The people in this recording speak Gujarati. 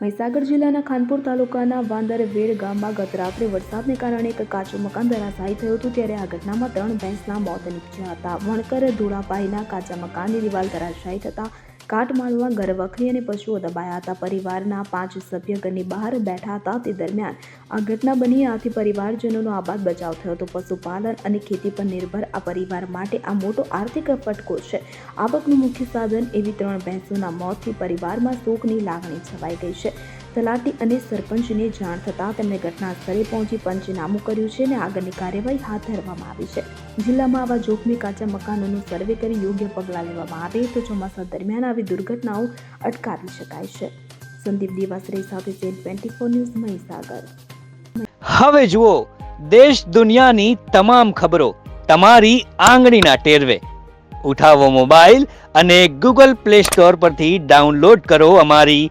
મહીસાગર જિલ્લાના ખાનપુર તાલુકાના વાંદરવેડ ગામમાં ગત રાત્રે વરસાદને કારણે એક કાચું મકાન ધરાશાયી થયું હતું, ત્યારે આ ઘટનામાં ત્રણ ભેંસના મોત નીપજ્યા હતા. વણકર ધોળાપાઈના કાચા મકાનની દિવાલ ધરાશાયી થતા કાટમાળમાં ઘર વખરી અને પશુઓ દબાયા હતા. પરિવારના પાંચ સભ્ય ઘરની બહાર બેઠા હતા. તે દરમિયાન આ ઘટના બની. આથી પરિવારજનોનો આબાદ બચાવ થયો હતો. પશુપાલન અને ખેતી પર નિર્ભર આ પરિવાર માટે આ મોટો આર્થિક ફટકો છે. આવકનું મુખ્ય સાધન એવી ત્રણ ભેંસોના મોતથી પરિવારમાં શોકની લાગણી છવાઈ ગઈ છે. તલાટી અને સરપંચને જાણ થતાં તેમણે ઘટના સ્થળે પહોંચી પંચનામું કર્યું છે અને આગળની કાર્યવાહી હાથ ધરવામાં આવી છે. જિલ્લામાં આવા જોખમી કાચા મકાનોનું સર્વે કરી યોગ્ય પગલાં લેવામાં આવે તો ચોમાસા દરમિયાન આવી દુર્ઘટનાઓ અટકાવી શકાય છે. સંદીપ દિવાસરે સાથે ટ્વેન્ટી ફોર ન્યૂઝ મહીસાગર. હવે જુઓ, દેશ દુનિયાની તમામ ખબરો તમારી આંગળીના ટેરવે. ઉઠાવો મોબાઈલ અને ગૂગલ પ્લે સ્ટોર પરથી ડાઉનલોડ કરો અમારી